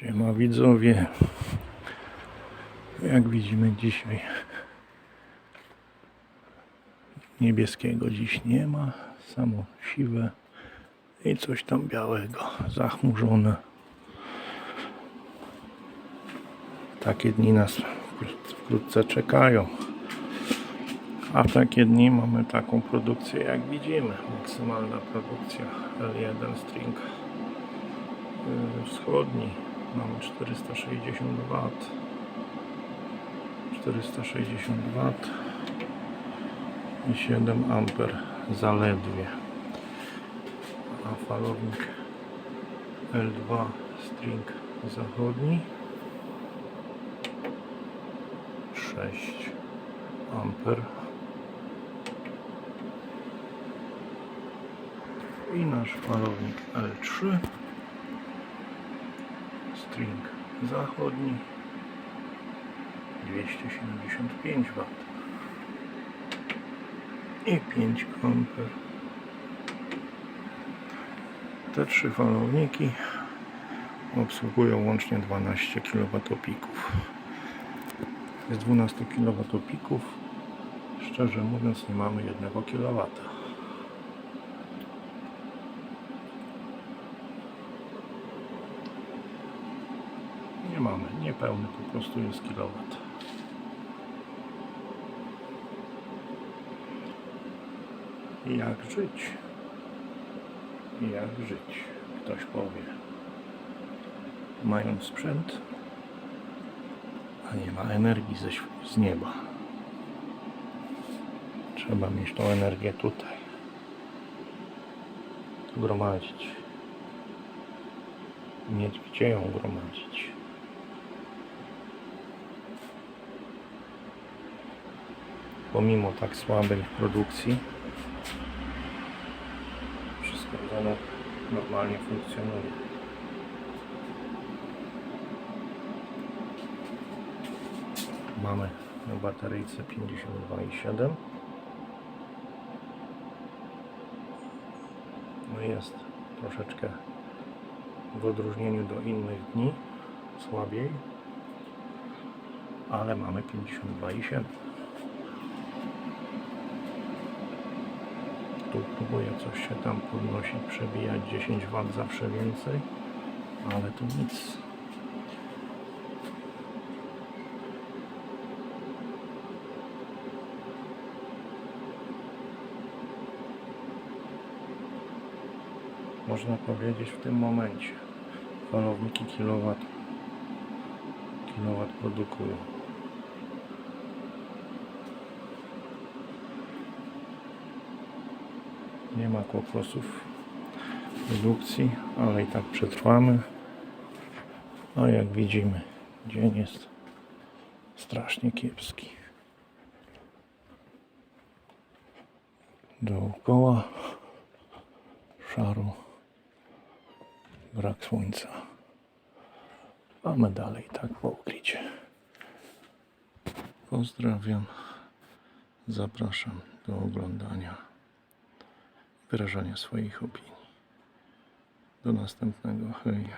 Siema widzowie. Jak widzimy dzisiaj niebieskiego dziś nie ma. Samo siwe i coś tam białego, zachmurzone. Takie dni nas wkrótce- czekają. A w takie dni mamy taką produkcję jak widzimy. Maksymalna produkcja L1 string y, wschodni. Mamy 460 W. 460 W i 7 amper zaledwie. A falownik L2 string zachodni 6 amper i nasz falownik L3 string zachodni. 275 W i 5 amper. Te trzy falowniki obsługują łącznie 12 kWp z 12 kWp szczerze mówiąc nie mamy 1 kW Nie mamy, niepełny po prostu jest kilowat. Jak żyć? Jak żyć? Ktoś powie. Mając sprzęt, a nie ma energii ze, z nieba. Trzeba mieć tą energię tutaj. Tu gromadzić. Mieć gdzie ją gromadzić. Pomimo tak słabej produkcji. Wszystko normalnie funkcjonuje. Mamy na bateryjce 52,7 No jest troszeczkę w odróżnieniu do innych dni słabiej ale mamy 52,7 tu próbuję coś się tam podnosić, przebijać 10 W zawsze więcej, ale to nic. Można powiedzieć w tym momencie falowniki kilowat kilowat produkują. Nie ma kłopotów produkcji, ale i tak przetrwamy. A jak widzimy, dzień jest strasznie kiepski. Dookoła szaro, brak słońca. A my dalej tak po ukrycie. Pozdrawiam. Zapraszam do oglądania wyrażania swoich opinii. Do następnego. Hej.